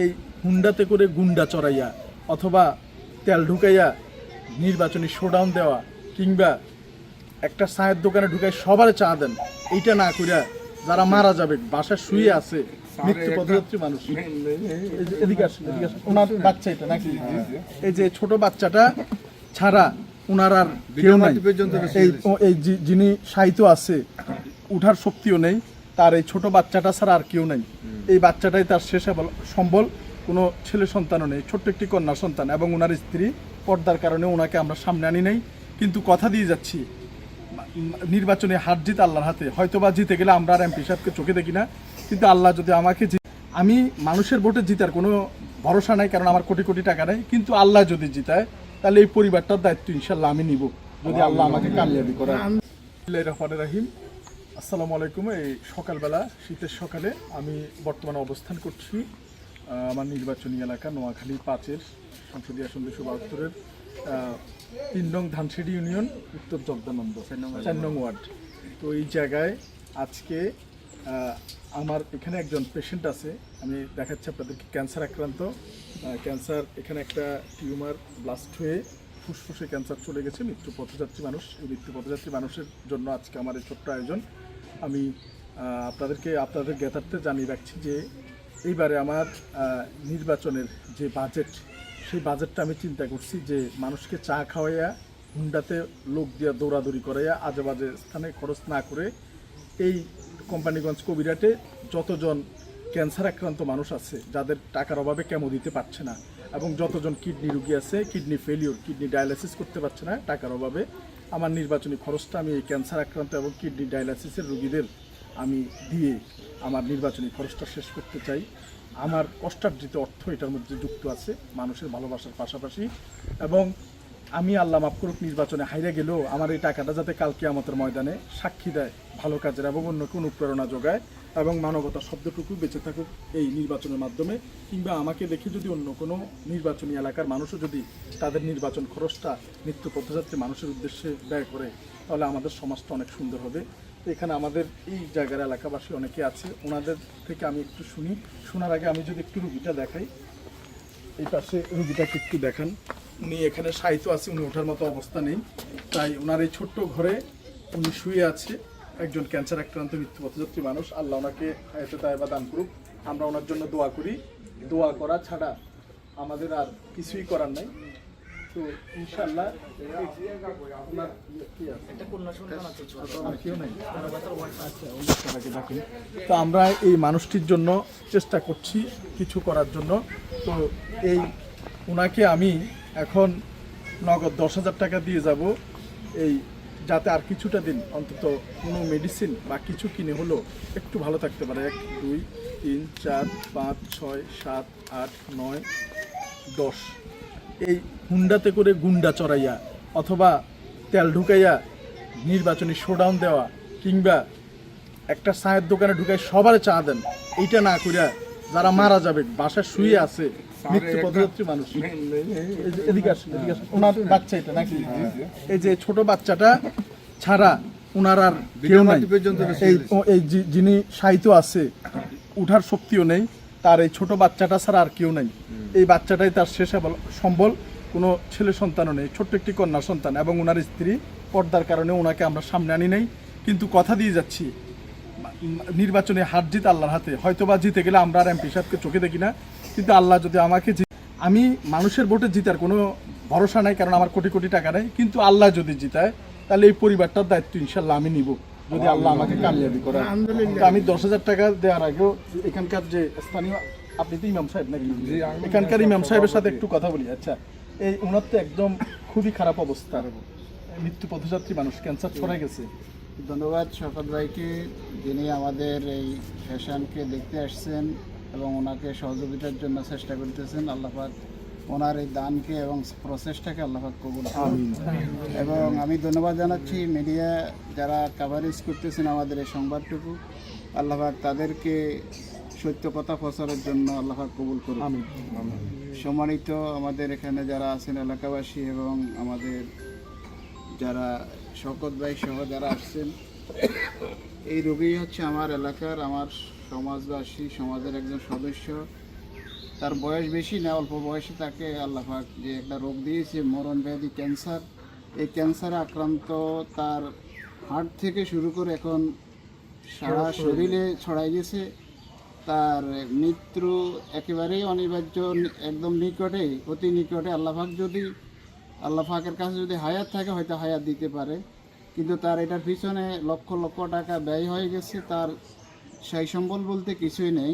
এই হুন্ডাতে করে গুন্ডা চড়াইয়া অথবা তেল ঢুকাইয়া নির্বাচনী শোডাউন দেওয়া কিংবা একটা চায়ের দোকানে ঢুকাই সবার চা দেন এইটা না কইরা যারা মারা যাবে বাসায় শুয়ে আছে মৃত্যু পথযাত্রী মানুষ। এই যে এদিকে আসুন এদিকে আসুন। ওনার বাচ্চা এটা নাকি? এই যে ছোট বাচ্চাটা ছাড়া ওনার আর কেউ নাই। এই এই যিনি সাহিত্য আছে উঠার শক্তিও নেই তার এই ছোট বাচ্চাটা ছাড়া আর কেউ নাই। এই বাচ্চাটাই তার শেষে বল- সম্বল। কোনো ছেলে সন্তানও নেই, ছোট্ট একটি কন্যা সন্তান এবং ওনার স্ত্রী। পর্দার কারণে ওনাকে আমরা সামনে আনি নাই। কিন্তু কথা দিয়ে যাচ্ছি নির্বাচনে হার জিত আল্লাহর হাতে। হয়তোবা জিতে গেলে আমরা আর এমপি সাহেবকে চোখে দেখি না। কিন্তু আল্লাহ যদি আমাকে আমি মানুষের ভোটে জিতার কোনো ভরসা নাই, কারণ আমার কোটি কোটি টাকা নেই। কিন্তু আল্লাহ যদি জিতায়, তাহলে এই পরিবারটার দায়িত্ব ইনশাল্লাহ আমি নিব। যদি আল্লাহ আমাকে কামিয়াবি করে রহমান রাহিম। আসসালামু আলাইকুম। এই সকালবেলা শীতের সকালে আমি বর্তমানে অবস্থান করছি আমার নির্বাচনী এলাকা নোয়াখালী পাঁচের সংসদীয় আসন দুশো বাহাত্তরের তিন নং ধানসিডি ইউনিয়ন উত্তর জগদানন্দ চার নং ওয়ার্ড। তো এই জায়গায় আজকে আমার এখানে একজন পেশেন্ট আছে আমি দেখাচ্ছি আপনাদেরকে ক্যান্সার আক্রান্ত। ক্যান্সার এখানে একটা টিউমার ব্লাস্ট হয়ে ফুসফুসে ক্যান্সার চলে গেছে মৃত্যু পথযাত্রী মানুষ। এই মৃত্যু পথযাত্রী মানুষের জন্য আজকে আমার এই ছোট্ট আয়োজন। আমি আপনাদেরকে, আপনাদের জ্ঞাতার্থে জানিয়ে রাখছি যে এইবারে আমার নির্বাচনের যে বাজেট সেই বাজেটটা আমি চিন্তা করছি যে মানুষকে চা খাওয়াইয়া, হুন্ডাতে লোক দিয়া দৌড়াদৌড়ি করাইয়া আজে বাজে স্থানে খরচ না করে এই কোম্পানিগঞ্জ কবিরাটে যতজন ক্যান্সার আক্রান্ত মানুষ আছে, যাদের টাকার অভাবে কেমো দিতে পারছে না এবং যতজন কিডনি রুগী আছে কিডনি ফেলিওর কিডনি ডায়ালাইসিস করতে পারছে না, টাকার অভাবে আমার নির্বাচনী খরচটা আমি এই ক্যান্সার আক্রান্ত এবং কিডনি ডায়ালাইসিসের রোগীদের আমি দিয়ে আমার নির্বাচনী খরচটা শেষ করতে চাই। আমার কষ্টার্জিত অর্থ এটার মধ্যে যুক্ত আছে, মানুষের ভালোবাসার পাশাপাশি। এবং আমি আল্লাহ মাফ করুক, নির্বাচনে হাইরে গেলেও আমার এই টাকাটা যাতে কালকে আমাদের ময়দানে সাক্ষী দেয় ভালো কাজের এবং কোনো অনুপ্রেরণা যোগায়। এবং মানবতা শব্দটুকু বেঁচে থাকুক এই নির্বাচনের মাধ্যমে, কিংবা আমাকে দেখে যদি অন্য কোনো নির্বাচনী এলাকার মানুষও যদি তাদের নির্বাচন খরচটা নিত্য পথযাত্রী মানুষের উদ্দেশ্যে ব্যয় করে, তাহলে আমাদের সমাজটা অনেক সুন্দর হবে। এখানে আমাদের এই জায়গার এলাকাবাসী অনেকে আছে, ওনাদের থেকে আমি একটু শুনি। শোনার আগে আমি যদি একটু রুগীটা দেখাই। এই পাশে রুগীটাকে একটু দেখান। উনি এখানে সাহিত্য আছে, উনি ওঠার মতো অবস্থা নেই। তাই ওনার এই ছোট্ট ঘরে উনি শুয়ে আছে। একজন ক্যান্সার আক্রান্ত মৃত্যু পথযাত্রী মানুষ আল্লাহ ওনাকে হায়াতে তাইবা দান করুক। আমরা ওনার জন্য দোয়া করি। দোয়া করা ছাড়া আমাদের আর কিছুই করার নাই। তো ইনশাল্লাহ? আচ্ছা, ডাকুন। তো আমরা এই মানুষটির জন্য চেষ্টা করছি কিছু করার জন্য। তো এই ওনাকে আমি এখন নগদ দশ হাজার টাকা দিয়ে যাব। এই যাতে আর কিছুটা দিন অন্তত কোনো মেডিসিন বা কিছু কিনে হলো একটু ভালো থাকতে পারে। এক, দুই, তিন, চার, পাঁচ, ছয়, সাত, আট, নয়, দশ। এই হুন্ডাতে করে গুন্ডা চড়াইয়া অথবা তেল ঢুকাইয়া নির্বাচনী শোডাউন দেওয়া কিংবা একটা চায়ের দোকানে ঢুকাই সবার চা দেন, এইটা না করিয়া যারা মারা যাবে, বাসায় শুয়ে আছে মৃত্যু পথযাত্রী মানুষ। এই যে এদিকে আসুন এদিকে আসুন। ওনার বাচ্চা এটা নাকি? এই যে ছোট বাচ্চাটা ছাড়া ওনার আর কেউ নাই। এই এই যিনি সাহিত্য আছে উঠার শক্তিও নেই তার এই ছোট বাচ্চাটা ছাড়া আর কেউ নাই। এই বাচ্চাটাই তার শেষে বল- সম্বল। কোনো ছেলে সন্তানও নেই ছোট্ট একটি কন্যা সন্তান এবং ওনার স্ত্রী। পর্দার কারণে ওনাকে আমরা সামনে আনি নাই। কিন্তু কথা দিয়ে যাচ্ছি নির্বাচনে হার জিত আল্লাহর হাতে হয়তোবা জিতে গেলে আমরা আর এমপি সাহেবকে চোখে দেখি না কিন্তু আল্লাহ যদি আমাকে আমি মানুষের ভোটে জিতার কোনো ভরসা নাই কারণ আমার কোটি কোটি টাকা নেই কিন্তু আল্লাহ যদি জিতায় তাহলে এই পরিবারটার দায়িত্ব ইনশাল্লাহ আমি নিব যদি আল্লাহ আমাকে কামিয়াবি করে তো আমি দশ হাজার টাকা দেওয়ার আগেও এখানকার যে স্থানীয় আপনি তো ইমাম সাহেব নাকি? এখানকার ইমাম সাহেবের সাথে একটু কথা বলি আচ্ছা। এই ওনার তো একদম খুবই খারাপ অবস্থা। মৃত্যু পথযাত্রী মানুষ ক্যান্সার ছড়াই গেছে। ধন্যবাদ শফত ভাইকে যিনি আমাদের এই সেশনকে দেখতে আসছেন এবং ওনাকে সহযোগিতার জন্য চেষ্টা করতেছেন। আল্লাহাক ওনার এই দানকে এবং প্রসেসটাকে আল্লাহাক কবুল করুন। এবং আমি ধন্যবাদ জানাচ্ছি মিডিয়া যারা কাভারেজ করতেছেন আমাদের এই সংবাদটুকু। আল্লাহাক তাদেরকে সত্য কথা প্রচারের জন্য আল্লাহাক কবুল করুন সম্মানিত আমাদের এখানে যারা আছেন এলাকাবাসী এবং আমাদের যারা শকত ভাই সহ যারা আসছেন, এই রোগী হচ্ছে আমার এলাকার, আমার সমাজবাসী, সমাজের একজন সদস্য। তার বয়স বেশি না, অল্প বয়সে তাকে আল্লাহ পাক যে একটা রোগ দিয়েছে, মরণ ব্যাধি ক্যান্সার। এই ক্যান্সারে আক্রান্ত তার হার্ট থেকে শুরু করে এখন সারা শরীরে ছড়াই গেছে। তার মৃত্যু একেবারেই অনিবার্য, একদম নিকটে অতি নিকটে আল্লাহাক যদি আল্লাহ পাকের কাছে যদি হায়াত থাকে, হয়তো হায়াত দিতে পারে। কিন্তু তার এটার পিছনে লক্ষ লক্ষ টাকা ব্যয় হয়ে গেছে, তার সেই সম্বল বলতে কিছুই নেই।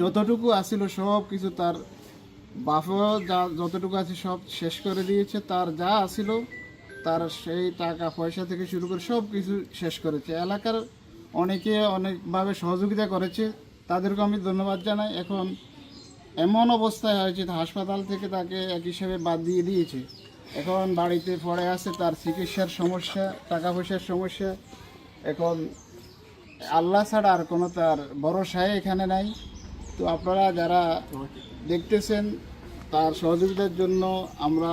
যতটুকু আছিল সব কিছু তার বাপও যা, যতটুকু আছে সব শেষ করে দিয়েছে। তার যা আছিল, তার সেই টাকা পয়সা থেকে শুরু করে সব কিছু শেষ করেছে। এলাকার অনেকে অনেকভাবে সহযোগিতা করেছে। তাদেরকে আমি ধন্যবাদ জানাই। এখন এমন অবস্থায় হয়েছে হাসপাতাল থেকে তাকে এক হিসেবে বাদ দিয়ে দিয়েছে। এখন বাড়িতে পড়ে আছে, তার চিকিৎসার সমস্যা, টাকা পয়সার সমস্যা। এখন আল্লাহ ছাড়া আর কোনো তার ভরসায় এখানে নাই। তো আপনারা যারা দেখতেছেন, তার সহযোগিতার জন্য আমরা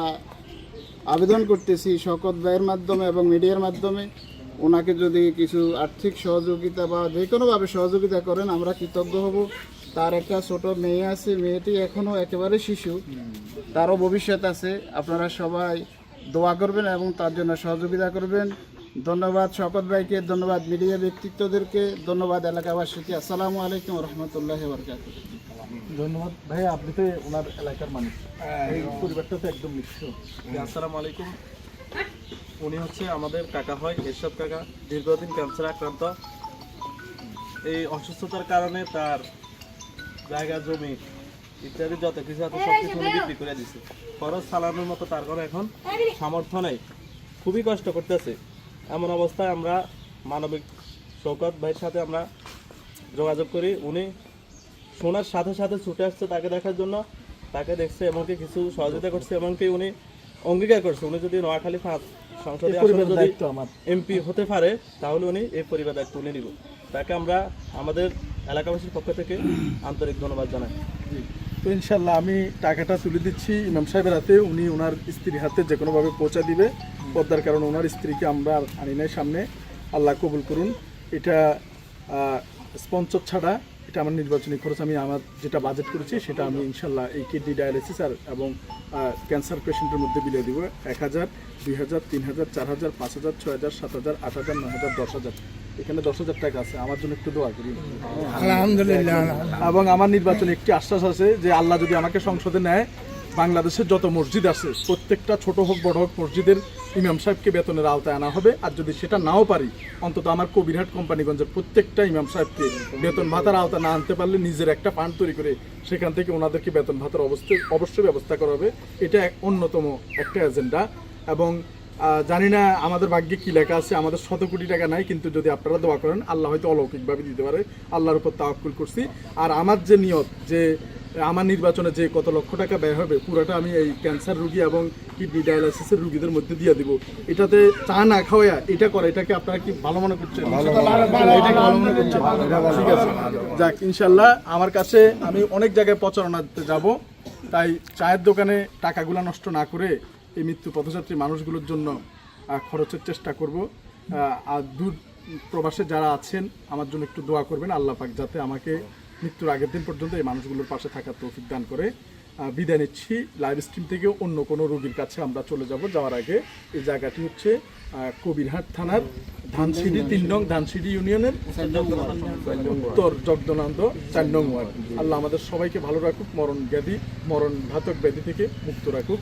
আবেদন করতেছি শকত ব্যয়ের মাধ্যমে এবং মিডিয়ার মাধ্যমে। ওনাকে যদি কিছু আর্থিক সহযোগিতা বা যে কোনোভাবে সহযোগিতা করেন, আমরা কৃতজ্ঞ হব। তার একটা ছোট মেয়ে আছে মেয়েটি এখনও একেবারে শিশু। তারও ভবিষ্যৎ আছে। আপনারা সবাই দোয়া করবেন এবং তার জন্য সহযোগিতা করবেন। ধন্যবাদ শকত ভাইকে ধন্যবাদ মিডিয়া ব্যক্তিত্বদেরকে ধন্যবাদ এলাকাবাসীকে। আসসালামু আলাইকুম রহমতুল্লাহ বরকাত ধন্যবাদ ভাই আপনি তো ওনার এলাকার মানুষ। এই পরিবারটা তো একদম নিঃস্ব আসসালামু আলাইকুম। উনি হচ্ছে আমাদের কাকা হয় এরশাদ কাকা। দীর্ঘদিন ক্যান্সার আক্রান্ত। এই অসুস্থতার কারণে তার জায়গা জমি ইত্যাদি যত কিছু আছে সব কিছু উনি বিক্রি করে দিছে। খরচ চালানোর মতো তার কোনো এখন সামর্থ্য নেই। খুবই কষ্ট করতেছে। এমন অবস্থায় আমরা মানবিক শৌকত ভাইয়ের সাথে আমরা যোগাযোগ করি। উনি শোনার সাথে সাথে ছুটে আসছে তাকে দেখার জন্য। তাকে দেখছে এমনকি কিছু সহযোগিতা করছে এমনকি উনি অঙ্গীকার করছে। উনি যদি নোয়াখালী পাঁচ সংসদে যদি এমপি হতে পারে তাহলে উনি এই পরিবার দায়িত্ব উনি নিব। তাকে আমরা আমাদের এলাকাবাসীর পক্ষ থেকে আন্তরিক ধন্যবাদ জানাই। তো ইনশাল্লাহ আমি টাকাটা তুলে দিচ্ছি ইমাম সাহেবের হাতে। উনি ওনার স্ত্রীর হাতে যে কোনোভাবে পৌঁছা দিবে। পদ্মার কারণে ওনার স্ত্রীকে আমরা আনি নাই সামনে। আল্লাহ কবুল করুন। এটা স্পন্সর ছাড়া এটা আমার নির্বাচনী খরচ। আমি আমার যেটা বাজেট করেছি সেটা আমি ইনশাল্লাহ এই কিডনি ডায়ালিসিস আর এবং ক্যান্সার পেশেন্টের মধ্যে বিলিয়ে দিব। এক হাজার দুই হাজার তিন হাজার চার হাজার পাঁচ হাজার ছয় হাজার সাত হাজার আট হাজার নয় হাজার দশ হাজার। এখানে দশ হাজার টাকা আছে আমার জন্য একটু দোয়া করি। আলহামদুলিল্লাহ এবং আমার নির্বাচনে একটি আশ্বাস আছে যে আল্লাহ যদি আমাকে সংসদে নেয় বাংলাদেশের যত মসজিদ আছে প্রত্যেকটা ছোট হোক বড় হোক মসজিদের ইমাম সাহেবকে বেতনের আওতায় আনা হবে। আর যদি সেটা নাও পারি অন্তত আমার কবিরহাট কোম্পানিগঞ্জের প্রত্যেকটা ইমাম সাহেবকে বেতন ভাতার আওতা না আনতে পারলে নিজের একটা ফান্ড তৈরি করে সেখান থেকে ওনাদেরকে বেতন ভাতার অবশ্যই অবশ্যই ব্যবস্থা করা হবে। এটা এক অন্যতম একটা এজেন্ডা। এবং জানি না আমাদের ভাগ্যে কি লেখা আছে আমাদের শত কোটি টাকা নাই কিন্তু যদি আপনারা দোয়া করেন আল্লাহ হয়তো অলৌকিকভাবে দিতে পারে। আল্লাহর উপর তাওয়াক্কুল করছি। আর আমার যে নিয়ত যে আমার নির্বাচনে যে কত লক্ষ টাকা ব্যয় হবে পুরোটা আমি এই ক্যান্সার রুগী এবং কিডনি ডায়ালাইসিসের রুগীদের মধ্যে দিয়ে দিব। এটাতে চা না খাওয়া এটা করে এটাকে আপনারা কি ভালো মনে করছেন? এটাকে ভালো মনে করছেন? ঠিক আছে। যাক ইনশাল্লাহ আমার কাছে আমি অনেক জায়গায় প্রচারণা দিতে যাব। তাই চায়ের দোকানে টাকাগুলো নষ্ট না করে এই মৃত্যু পথযাত্রী মানুষগুলোর জন্য খরচের চেষ্টা করব। আর দূর প্রবাসে যারা আছেন, আমার জন্য একটু দোয়া করবেন, আল্লাহ পাক যাতে আমাকে মৃত্যুর আগের দিন পর্যন্ত এই মানুষগুলোর পাশে থাকার তৌফিক দান করে। বিদায় নিচ্ছি, লাইভ স্ট্রিম থেকে অন্য কোনো রোগীর কাছে আমরা চলে যাব। যাওয়ার আগে এই জায়গাটি হচ্ছে কবিরহাট থানার ধানসিডি, তিন নং ধানসিডি ইউনিয়নের উত্তর জগদনান্দ, চার নং ওয়ার্ড। আল্লাহ আমাদের সবাইকে ভালো রাখুক, মরণ ব্যাধি, মরণ ঘাতক ব্যাধি থেকে মুক্ত রাখুক।